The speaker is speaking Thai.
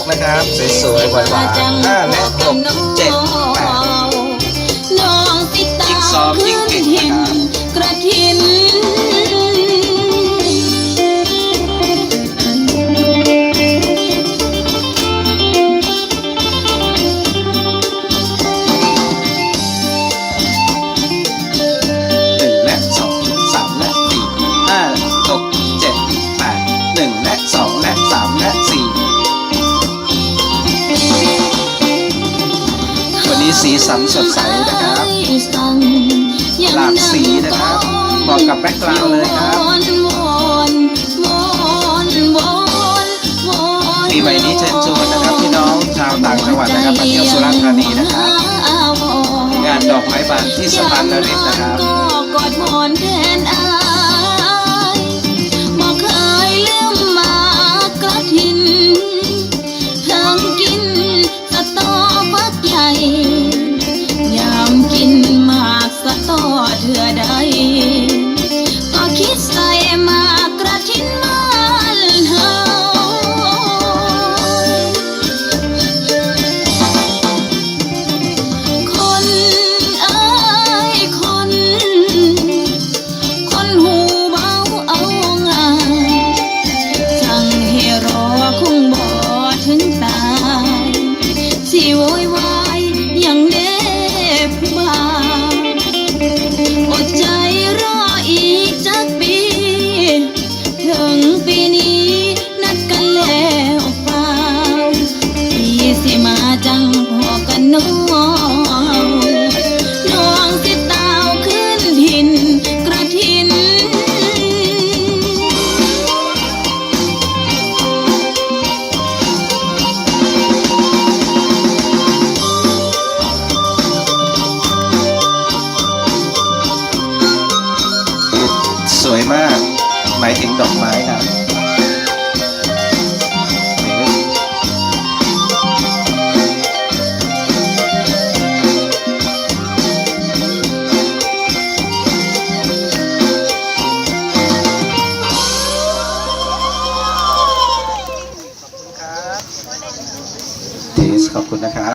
กนะครับ สวยๆหวานๆห้าและหกเจ็ดแปดน้องติดตายิ่งซ้อมมยิ่ขึ้ง สีสันสดใสนะครับหลากสีนะครับเหมาะกับแบ็คกราวด์เลยครับปีใหม่นี้เชิญชวนนะครับพี่น้องชาวต่างจังหวัดนะครับมาเที่ยวสุราษฎร์ธานีนะครับงานดอกไม้บานที่สะพานนริตนะครับ เถื่อใดก็คิดใส่มากระทินมันเฮาคนเอ้ยคน คนหูเบาเอางานสั่งให้รอคงบ่ถึงตายสิโวยวาย สิมาจังพอกันน้องน้องสิตาวขึ้นทินกระทิน สวยมาก หมายถึงดอกไม้ครั คุณนะครับ